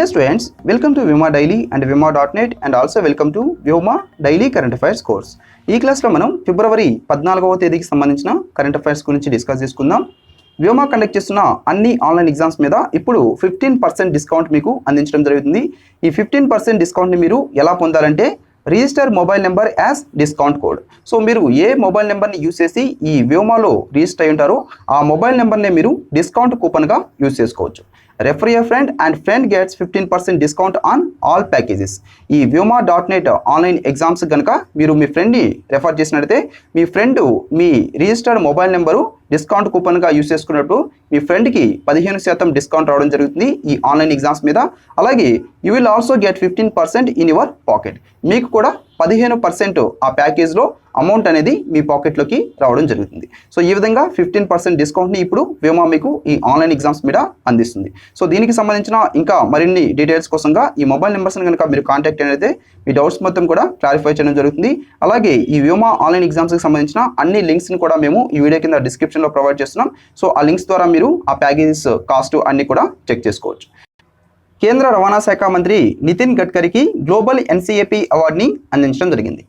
Dear students, welcome to Vima Daily and Vima.net and also welcome to Vyoma Daily Current Affairs course. ఈ క్లాస్లో మనం ఫిబ్రవరి పద్నాలుగవ తేదీకి సంబంధించిన కరెంట్ అఫైర్స్ గురించి డిస్కస్ చేసుకుందాం. వ్యోమా కండక్ట్ చేస్తున్న అన్ని ఆన్లైన్ ఎగ్జామ్స్ మీద ఇప్పుడు ఫిఫ్టీన్ పర్సెంట్ డిస్కౌంట్ మీకు అందించడం జరుగుతుంది. ఈ ఫిఫ్టీన్ పర్సెంట్ డిస్కౌంట్ని మీరు ఎలా పొందాలంటే register mobile number as discount code so మీరు ఏ మొబైల్ నెంబర్ని యూస్ చేసి ఈ వ్యోమాలో రిజిస్టర్ అయి ఉంటారో ఆ మొబైల్ నెంబర్నే మీరు డిస్కౌంట్ కూపన్గా యూస్ చేసుకోవచ్చు. Refer your friend and friend gets fifteen percent discount on all packages ఈ Vyoma dot net online exams కనుక మీరు మీ ఫ్రెండ్ని రెఫర్ చేసినట్లయితే మీ ఫ్రెండ్ మీ రిజిస్టర్డ్ మొబైల్ నెంబరు డిస్కౌంట్ కూపన్గా యూస్ చేసుకున్నట్టు మీ ఫ్రెండ్కి పదిహేను శాతం డిస్కౌంట్ రావడం జరుగుతుంది ఈ ఆన్లైన్ ఎగ్జామ్స్ మీద. అలాగే you will also get fifteen percent in your pocket మీకు కూడా పదిహేను పర్సెంట్ ఆ ప్యాకేజ్లో అమౌంట్ అనేది మీ పాకెట్లోకి రావడం జరుగుతుంది. సో ఈ విధంగా ఫిఫ్టీన్ పర్సెంట్ డిస్కౌంట్ని ఇప్పుడు వేమా మీకు ఈ ఆన్లైన్ ఎగ్జామ్స్ మీద అందిస్తుంది. సో దీనికి సంబంధించిన ఇంకా మరిన్ని డీటెయిల్స్ కోసంగా ఈ మొబైల్ నెంబర్స్ని కనుక మీరు కాంటాక్ట్ అయితే మీ డౌట్స్ మొత్తం కూడా క్లారిఫై చేయడం జరుగుతుంది. అలాగే ఈ వ్యోమా ఆన్లైన్ ఎగ్జామ్స్కి సంబంధించిన అన్ని లింక్స్ని కూడా మేము ఈ వీడియో కింద డిస్క్రిప్షన్లో ప్రొవైడ్ చేస్తున్నాం. సో ఆ లింక్స్ ద్వారా మీరు ఆ ప్యాకేజెస్ కాస్ట్ అన్నీ కూడా చెక్ చేసుకోవచ్చు. కేంద్ర రవాణా శాఖ మంత్రి నితిన్ గడ్కరీకి గ్లోబల్ ఎన్సీఏపీ అవార్డుని అందించడం జరిగింది.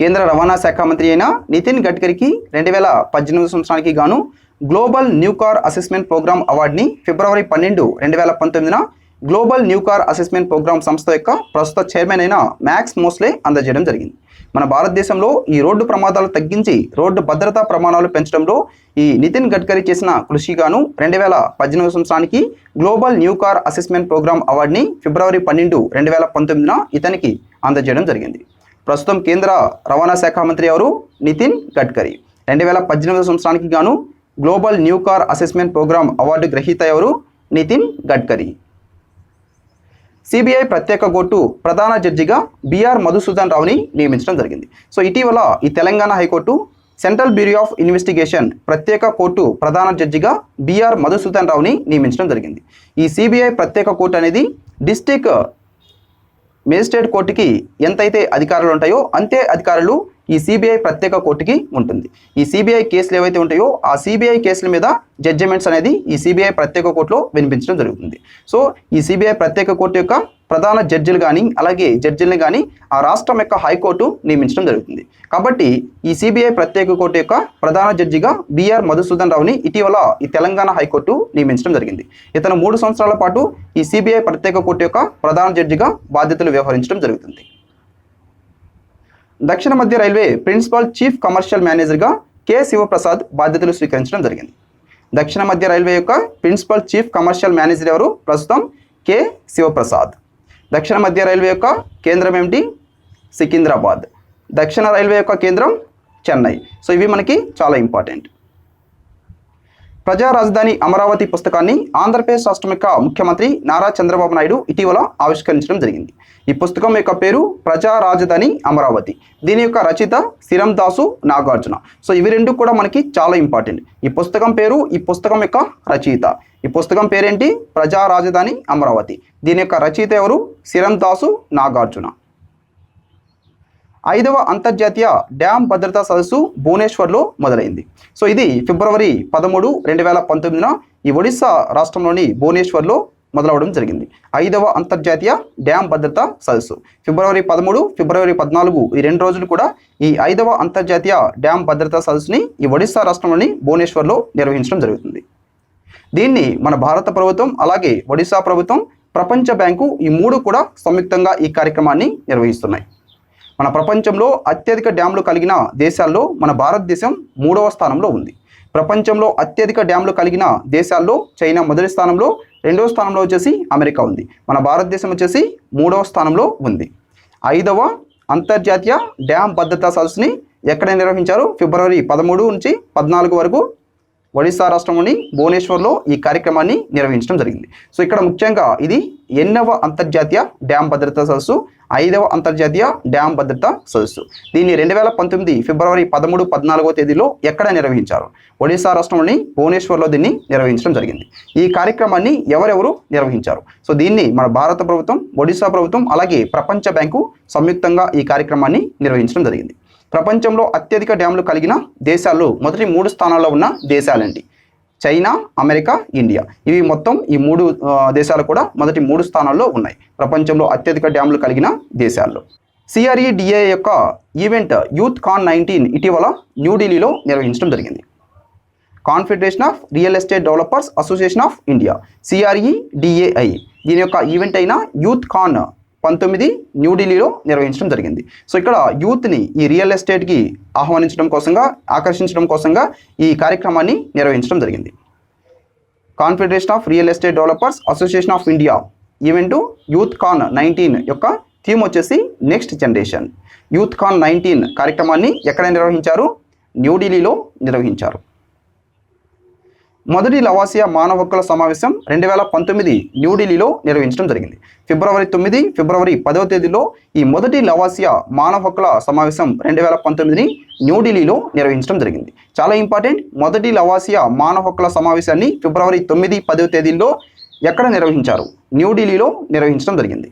కేంద్ర రవాణా శాఖ మంత్రి అయిన నితిన్ గడ్కరీకి రెండు వేల పద్దెనిమిది సంవత్సరానికి గాను global new car assessment programme అవార్డుని ఫిబ్రవరి పన్నెండు రెండు వేల పంతొమ్మిదిన global new car assessment programme సంస్థ యొక్క ప్రస్తుత చైర్మన్ అయిన మ్యాక్స్ మోస్లే అందజేయడం జరిగింది. మన భారతదేశంలో ఈ రోడ్డు ప్రమాదాలు తగ్గించి రోడ్డు భద్రతా ప్రమాణాలు పెంచడంలో ఈ నితిన్ గడ్కరీ చేసిన కృషిగాను రెండు వేల పద్దెనిమిది సంవత్సరానికి global new car assessment programme అవార్డుని ఫిబ్రవరి పన్నెండు రెండు వేల పంతొమ్మిదిన ఇతనికి అందజేయడం జరిగింది. ప్రస్తుతం కేంద్ర రవాణా శాఖ మంత్రి ఎవరు? నితిన్ గడ్కరీ. రెండు వేల పద్దెనిమిది సంవత్సరానికి గాను global new car assessment programme award గ్రహీత ఎవరు? నితిన్ గడ్కరీ. సిబిఐ ప్రత్యేక కోర్టు ప్రధాన జడ్జిగా బిఆర్ మధుసూదన్ రావుని నియమించడం జరిగింది. సో ఇటీవల ఈ Telangana high court central bureau of investigation ప్రత్యేక కోర్టు ప్రధాన జడ్జిగా బిఆర్ మధుసూదన్ రావుని నియమించడం జరిగింది. ఈ సిబిఐ ప్రత్యేక కోర్టు అనేది డిస్టిక్ మేజిస్ట్రేట్ కోర్టుకి ఎంతైతే అధికారాలు ఉంటాయో అంతే అధికారులు ఈ సిబిఐ ప్రత్యేక కోర్టుకి ఉంటుంది. ఈ సిబిఐ కేసులు ఏవైతే ఉంటాయో ఆ సిబిఐ కేసుల మీద జడ్జిమెంట్స్ అనేది ఈ సిబిఐ ప్రత్యేక కోర్టులో వినిపించడం జరుగుతుంది. సో ఈ సిబిఐ ప్రత్యేక కోర్టు యొక్క ప్రధాన జడ్జిలు కానీ అలాగే జడ్జిల్ని కానీ ఆ రాష్ట్రం యొక్క హైకోర్టు నియమించడం జరుగుతుంది. కాబట్టి ఈ సిబిఐ ప్రత్యేక కోర్టు యొక్క ప్రధాన జడ్జిగా బిఆర్ మధుసూదన్ రావుని ఇటీవల ఈ తెలంగాణ హైకోర్టు నియమించడం జరిగింది. ఇతను మూడు సంవత్సరాల పాటు ఈ సిబిఐ ప్రత్యేక కోర్టు యొక్క ప్రధాన జడ్జిగా బాధ్యతలు వ్యవహరించడం జరుగుతుంది. దక్షిణ మధ్య రైల్వే ప్రిన్సిపల్ చీఫ్ కమర్షియల్ మేనేజర్గా కె శివప్రసాద్ బాధ్యతలు స్వీకరించడం జరిగింది. దక్షిణ మధ్య రైల్వే యొక్క ప్రిన్సిపల్ చీఫ్ కమర్షియల్ మేనేజర్ ఎవరు? ప్రస్తుతం కె శివప్రసాద్. దక్షిణ మధ్య రైల్వే యొక్క కేంద్రం ఏమిటి? సికింద్రాబాద్. దక్షిణ రైల్వే యొక్క కేంద్రం చెన్నై. సో ఇవి మనకి చాలా ఇంపార్టెంట్. ప్రజా రాజధాని అమరావతి పుస్తకాన్ని ఆంధ్రప్రదేశ్ రాష్ట్రం యొక్క ముఖ్యమంత్రి నారా చంద్రబాబు నాయుడు ఇటీవల ఆవిష్కరించడం జరిగింది. ఈ పుస్తకం యొక్క పేరు ప్రజా రాజధాని అమరావతి. దీని యొక్క రచయిత సిరం దాసు నాగార్జున. సో ఇవి రెండు కూడా మనకి చాలా ఇంపార్టెంట్. ఈ పుస్తకం పేరు ఈ పుస్తకం యొక్క రచయిత. ఈ పుస్తకం పేరేంటి? ప్రజా రాజధాని అమరావతి. దీని యొక్క రచయిత ఎవరు? సిరం దాసు నాగార్జున. ఐదవ అంతర్జాతీయ డ్యామ్ భద్రతా సదస్సు భువనేశ్వర్లో మొదలైంది. సో ఇది ఫిబ్రవరి పదమూడు రెండు వేల పంతొమ్మిదిన ఈ ఒడిశా రాష్ట్రంలోని భువనేశ్వర్లో మొదలవడం జరిగింది. ఐదవ అంతర్జాతీయ డ్యామ్ భద్రతా సదస్సు. ఫిబ్రవరి పదమూడు ఫిబ్రవరి పద్నాలుగు ఈ రెండు రోజులు కూడా ఈ ఐదవ అంతర్జాతీయ డ్యామ్ భద్రతా సదస్సుని ఈ ఒడిశా రాష్ట్రంలోని భువనేశ్వర్లో నిర్వహించడం జరుగుతుంది. దీన్ని మన భారత ప్రభుత్వం అలాగే ఒడిశా ప్రభుత్వం ప్రపంచ బ్యాంకు ఈ మూడు కూడా సంయుక్తంగా ఈ కార్యక్రమాన్ని నిర్వహిస్తున్నాయి. మన ప్రపంచంలో అత్యధిక డ్యామ్లు కలిగిన దేశాల్లో మన భారతదేశం మూడవ స్థానంలో ఉంది. ప్రపంచంలో అత్యధిక డ్యామ్లు కలిగిన దేశాల్లో చైనా మొదటి స్థానంలో రెండవ స్థానంలో వచ్చేసి అమెరికా ఉంది. మన భారతదేశం వచ్చేసి మూడవ స్థానంలో ఉంది. ఐదవ అంతర్జాతీయ డ్యామ్ భద్రతా సదస్సుని ఎక్కడ నిర్వహించారు? ఫిబ్రవరి పదమూడు నుంచి పద్నాలుగు వరకు ఒడిశా రాష్ట్రంలోని భువనేశ్వర్లో ఈ కార్యక్రమాన్ని నిర్వహించడం జరిగింది. సో ఇక్కడ ముఖ్యంగా ఇది ఎన్నవ అంతర్జాతీయ డ్యామ్ భద్రతా సదస్సు ఐదవ అంతర్జాతీయ డ్యామ్ భద్రతా సదస్సు. దీన్ని రెండు వేల పంతొమ్మిది ఫిబ్రవరి పదమూడు పద్నాలుగో తేదీలో ఎక్కడ నిర్వహించారు? ఒడిశా రాష్ట్రంలోని భువనేశ్వర్లో దీన్ని నిర్వహించడం జరిగింది. ఈ కార్యక్రమాన్ని ఎవరెవరు నిర్వహించారు? సో దీన్ని మన భారత ప్రభుత్వం ఒడిశా ప్రభుత్వం అలాగే ప్రపంచ బ్యాంకు సంయుక్తంగా ఈ కార్యక్రమాన్ని నిర్వహించడం జరిగింది. ప్రపంచంలో అత్యధిక డ్యామ్లు కలిగిన దేశాలు మొదటి మూడు స్థానాల్లో ఉన్న దేశాలండి. China America India. ఇవి మొత్తం ఈ మూడు దేశాలు కూడా మొదటి మూడు స్థానాల్లో ఉన్నాయి. ప్రపంచంలో అత్యధిక డ్యాములు కలిగిన దేశాల్లో. సిఆర్ఈడిఏ యొక్క ఈవెంట్ యూత్ కాన్ నైన్టీన్ ఇటీవల న్యూఢిల్లీలో నిర్వహించడం జరిగింది. Confederation of real estate developers association of India CREDAI దీని యొక్క ఈవెంట్ అయిన యూత్ కాన్ పంతొమ్మిది న్యూఢిల్లీలో నిర్వహించడం జరిగింది. సో ఇక్కడ యూత్ని ఈ రియల్ ఎస్టేట్కి ఆహ్వానించడం కోసంగా ఆకర్షించడం కోసంగా ఈ కార్యక్రమాన్ని నిర్వహించడం జరిగింది. Confederation of real estate developers association of India event youth con nineteen యొక్క థీమ్ వచ్చేసి next generation youth con nineteen కార్యక్రమాన్ని ఎక్కడ నిర్వహించారు? న్యూఢిల్లీలో నిర్వహించారు. మొదటి లవాసియా మానవ హక్కుల సమావేశం రెండు వేల పంతొమ్మిది న్యూఢిల్లీలో నిర్వహించడం జరిగింది. ఫిబ్రవరి తొమ్మిది ఫిబ్రవరి పదవ తేదీలో ఈ మొదటి లవాసియా మానవ హక్కుల సమావేశం రెండు వేల పంతొమ్మిదిని న్యూఢిల్లీలో నిర్వహించడం జరిగింది. చాలా ఇంపార్టెంట్ మొదటి లవాసియా మానవ హక్కుల సమావేశాన్ని ఫిబ్రవరి తొమ్మిది పదవ తేదీల్లో ఎక్కడ నిర్వహించారు? న్యూఢిల్లీలో నిర్వహించడం జరిగింది.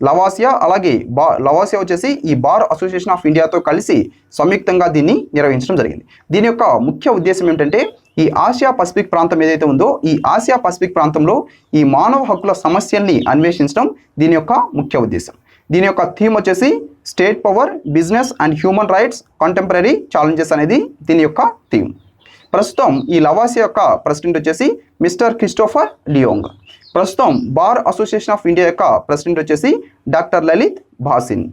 లవాసియా అలాగే బా లవాసియా వచ్చేసి ఈ బార్ అసోసియేషన్ ఆఫ్ ఇండియాతో కలిసి సంయుక్తంగా దీన్ని నిర్వహించడం జరిగింది. దీని యొక్క ముఖ్య ఉద్దేశం ఏంటంటే ఈ ఆసియా పసిఫిక్ ప్రాంతం ఏదైతే ఉందో ఈ ఆసియా పసిఫిక్ ప్రాంతంలో ఈ మానవ హక్కుల సమస్యల్ని అన్వేషించడం దీని యొక్క ముఖ్య ఉద్దేశం. దీని యొక్క థీమ్ వచ్చేసి state power business and human rights contemporary challenges అనేది దీని యొక్క థీమ్. ప్రస్తుతం ఈ లవాసియా యొక్క ప్రెసిడెంట్ వచ్చేసి మిస్టర్ క్రిస్టోఫర్ లియోంగ్. ప్రస్తుతం బార్ అసోసియేషన్ ఆఫ్ ఇండియా యొక్క ప్రెసిడెంట్ వచ్చేసి డాక్టర్ లలిత్ భాసిన్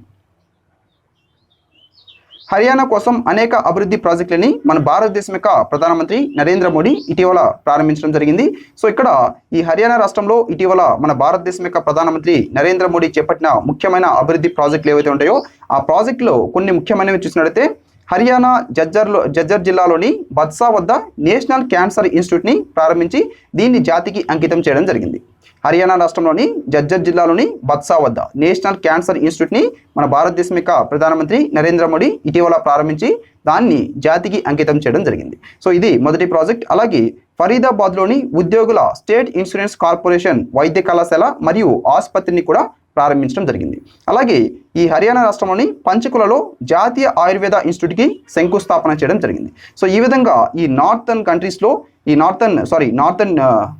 హర్యానా కోసం అనేక అభివృద్ధి ప్రాజెక్టులని మన భారతదేశం యొక్క ప్రధానమంత్రి నరేంద్ర మోడీ ఇటీవల ప్రారంభించడం జరిగింది. సో ఇక్కడ ఈ హర్యానా రాష్ట్రంలో ఇటీవల మన భారతదేశం యొక్క ప్రధానమంత్రి నరేంద్ర మోడీ చేపట్టిన ముఖ్యమైన అభివృద్ధి ప్రాజెక్టులు ఏవైతే ఉంటాయో ఆ ప్రాజెక్టులో కొన్ని ముఖ్యమైనవి చూసినట్లయితే హర్యానా జజ్జర్లో జజ్జర్ జిల్లాలోని బద్సా వద్ద నేషనల్ క్యాన్సర్ ఇన్స్టిట్యూట్ని ప్రారంభించి దీన్ని జాతికి అంకితం చేయడం జరిగింది. హర్యానా రాష్ట్రంలోని జజ్జర్ జిల్లాలోని బత్సా వద్ద నేషనల్ క్యాన్సర్ ఇన్స్టిట్యూట్ని మన భారతదేశం యొక్క ప్రధానమంత్రి నరేంద్ర మోడీ ఇటీవల ప్రారంభించి దాన్ని జాతికి అంకితం చేయడం జరిగింది. సో ఇది మొదటి ప్రాజెక్ట్. అలాగే ఫరీదాబాద్లోని ఉద్యోగుల స్టేట్ ఇన్సూరెన్స్ కార్పొరేషన్ వైద్య కళాశాల మరియు ఆసుపత్రిని కూడా ప్రారంభించడం జరిగింది. అలాగే ఈ హర్యానా రాష్ట్రంలోని పంచకులలో జాతీయ ఆయుర్వేద ఇన్స్టిట్యూట్కి శంకుస్థాపన చేయడం జరిగింది. సో ఈ విధంగా ఈ నార్థన్ కంట్రీస్లో ఈ నార్థన్ సారీ నార్థన్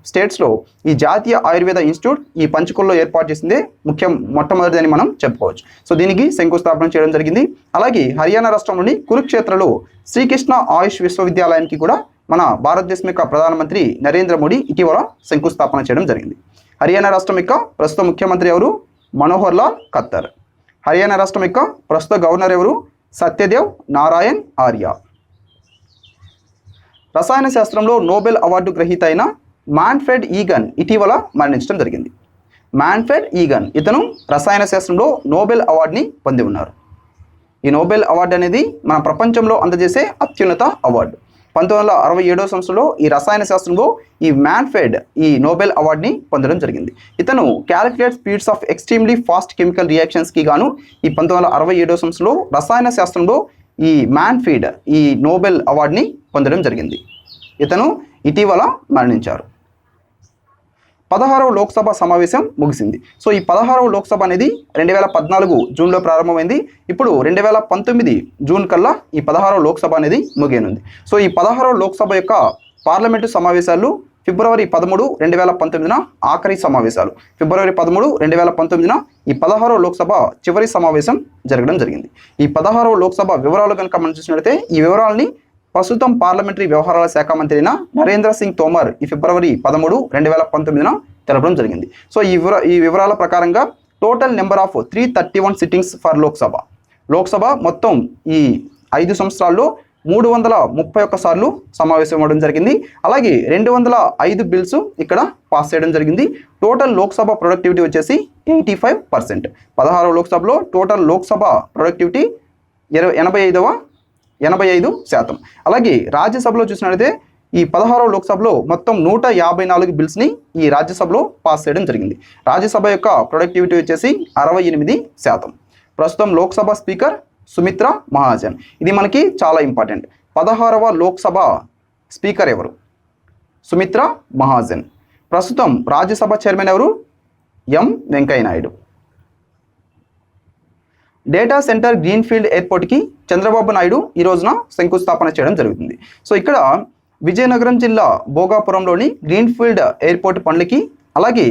స్టేట్స్లో ఈ జాతీయ ఆయుర్వేద ఇన్స్టిట్యూట్ ఈ పంచకుల్లో ఏర్పాటు చేసిందే ముఖ్యం మొట్టమొదటిదని మనం చెప్పుకోవచ్చు. సో దీనికి శంకుస్థాపన చేయడం జరిగింది. అలాగే హర్యానా రాష్ట్రంలోని కురుక్షేత్రలో శ్రీకృష్ణ ఆయుష్ విశ్వవిద్యాలయానికి కూడా మన భారతదేశం యొక్క ప్రధానమంత్రి నరేంద్ర మోడీ ఇటీవల శంకుస్థాపన చేయడం జరిగింది. హర్యానా రాష్ట్రం యొక్క ప్రస్తుత ముఖ్యమంత్రి ఎవరు? మనోహర్ లాల్ ఖత్తర్. హర్యానా రాష్ట్రం యొక్క ప్రస్తుత గవర్నర్ ఎవరు? సత్యదేవ్ నారాయణ్ ఆర్య. రసాయన శాస్త్రంలో నోబెల్ అవార్డు గ్రహీత అయిన మాన్ఫ్రెడ్ ఈగన్ ఇటీవల మరణించడం జరిగింది. మాన్ఫ్రెడ్ ఈగన్ ఇతను రసాయన శాస్త్రంలో నోబెల్ అవార్డుని పొంది ఉన్నారు. ఈ నోబెల్ అవార్డు అనేది మన ప్రపంచంలో అందజేసే అత్యున్నత అవార్డు. పంతొమ్మిది వందల అరవై ఏడవ సంవత్సరంలో ఈ రసాయన శాస్త్రంలో ఈ మ్యాన్ఫెడ్ ఈ నోబెల్ అవార్డుని పొందడం జరిగింది. ఇతను calculate speeds of extremely fast chemical రియాక్షన్స్కి గాను ఈ పంతొమ్మిది వందల అరవై ఏడవ సంవత్సరంలో రసాయన శాస్త్రంలో ఈ మ్యాన్ఫీడ్ ఈ నోబెల్ అవార్డుని పొందడం జరిగింది. ఇతను ఇటీవల మరణించారు. పదహారవ లోక్సభ సమావేశం ముగిసింది. సో ఈ పదహారవ లోక్సభ అనేది రెండు వేల పద్నాలుగు జూన్లో ప్రారంభమైంది. ఇప్పుడు రెండు వేల పంతొమ్మిది జూన్ కల్లా ఈ పదహారవ లోక్సభ అనేది ముగియనుంది. సో ఈ పదహారవ లోక్సభ యొక్క పార్లమెంటు సమావేశాలు ఫిబ్రవరి పదమూడు రెండు వేల పంతొమ్మిదిన ఆఖరి సమావేశాలు. ఫిబ్రవరి పదమూడు రెండు వేల పంతొమ్మిదిన ఈ పదహారవ లోక్సభ చివరి సమావేశం జరగడం జరిగింది. ఈ పదహారవ లోక్సభ వివరాలు కనుక మనం చూసినట్లయితే ఈ వివరాలని ప్రస్తుతం పార్లమెంటరీ వ్యవహారాల శాఖ మంత్రి నరేంద్ర సింగ్ తోమర్ ఈ ఫిబ్రవరి పదమూడు రెండు వేల పంతొమ్మిదిన తెలపడం జరిగింది. సో ఈ వివర ఈ వివరాల ప్రకారంగా total number of three thirty one sittings for Lok Sabha. Lok Sabha మొత్తం ఈ ఐదు సంవత్సరాల్లో మూడు వందల ముప్పై ఒక్క సార్లు సమావేశం అవ్వడం జరిగింది. అలాగే రెండు వందల ఐదు బిల్స్ ఇక్కడ పాస్ చేయడం జరిగింది. టోటల్ లోక్సభ ప్రొడక్టివిటీ వచ్చేసి ఎయిటీ ఫైవ్ పర్సెంట్. పదహారవ లోక్సభలో టోటల్ లోక్సభ ప్రొడక్టివిటీ ఇరవై ఎనభై ఐదవ ఎనభై ఐదు శాతం. అలాగే రాజ్యసభలో చూసినట్లయితే ఈ పదహారవ లోక్సభలో మొత్తం నూట యాభై నాలుగు బిల్స్ని ఈ రాజ్యసభలో పాస్ చేయడం జరిగింది. రాజ్యసభ యొక్క ప్రొడక్టివిటీ వచ్చేసి అరవై ఎనిమిది శాతం. ప్రస్తుతం లోక్సభ స్పీకర్ సుమిత్ర మహాజన్. ఇది మనకి చాలా ఇంపార్టెంట్. పదహారవ లోక్సభ స్పీకర్ ఎవరు? సుమిత్ర మహాజన్. ప్రస్తుతం రాజ్యసభ చైర్మన్ ఎవరు? M Venkaiah Naidu. Data centre greenfield ఎయిర్పోర్ట్కి చంద్రబాబు నాయుడు ఈ రోజున శంకుస్థాపన చేయడం జరుగుతుంది. సో ఇక్కడ విజయనగరం జిల్లా భోగాపురంలోని గ్రీన్ఫీల్డ్ ఎయిర్పోర్ట్ పనులకి అలాగే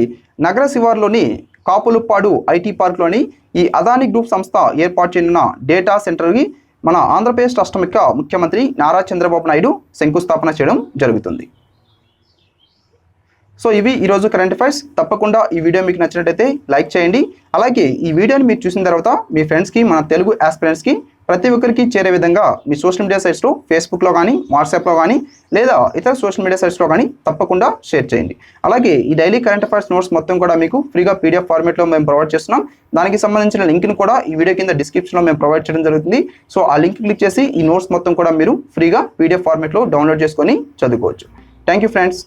నగర శివార్లోని కాపులుప్పాడు ఐటీ పార్క్లోని ఈ అదాని గ్రూప్ సంస్థ ఏర్పాటు చేసిన డేటా సెంటర్కి మన ఆంధ్రప్రదేశ్ రాష్ట్రం యొక్క ముఖ్యమంత్రి నారా చంద్రబాబు నాయుడు శంకుస్థాపన చేయడం జరుగుతుంది. సో ఇవి ఈరోజు కరెంట్ అఫైర్స్ తప్పకుండా ఈ వీడియో మీకు నచ్చినట్టయితే లైక్ చేయండి. అలాగే ఈ వీడియోని మీరు చూసిన తర్వాత మీ ఫ్రెండ్స్కి మన తెలుగు ఆస్పిరెంట్స్కి ప్రతి ఒక్కరికి చేరే విధంగా మీ సోషల్ మీడియా సైట్స్లో ఫేస్బుక్లో కానీ వాట్సాప్లో కానీ లేదా ఇతర సోషల్ మీడియా సైట్స్లో కానీ తప్పకుండా షేర్ చేయండి. అలాగే ఈ డైలీ కరెంట్ అఫైర్స్ నోట్స్ మొత్తం కూడా మీకు ఫ్రీగా పీడిఎఫ్ ఫార్మేట్లో మేము ప్రొవైడ్ చేస్తున్నాం. దానికి సంబంధించిన లింక్ని కూడా ఈ వీడియో కింద డిస్క్రిప్షన్లో మేము ప్రొవైడ్ చేయడం జరుగుతుంది. సో ఆ లింక్ క్లిక్ చేసి ఈ నోట్స్ మొత్తం కూడా మీరు ఫ్రీగా పీడిఎఫ్ ఫార్మేట్లో డౌన్లోడ్ చేసుకొని చదువుకోవచ్చు. Thank you friends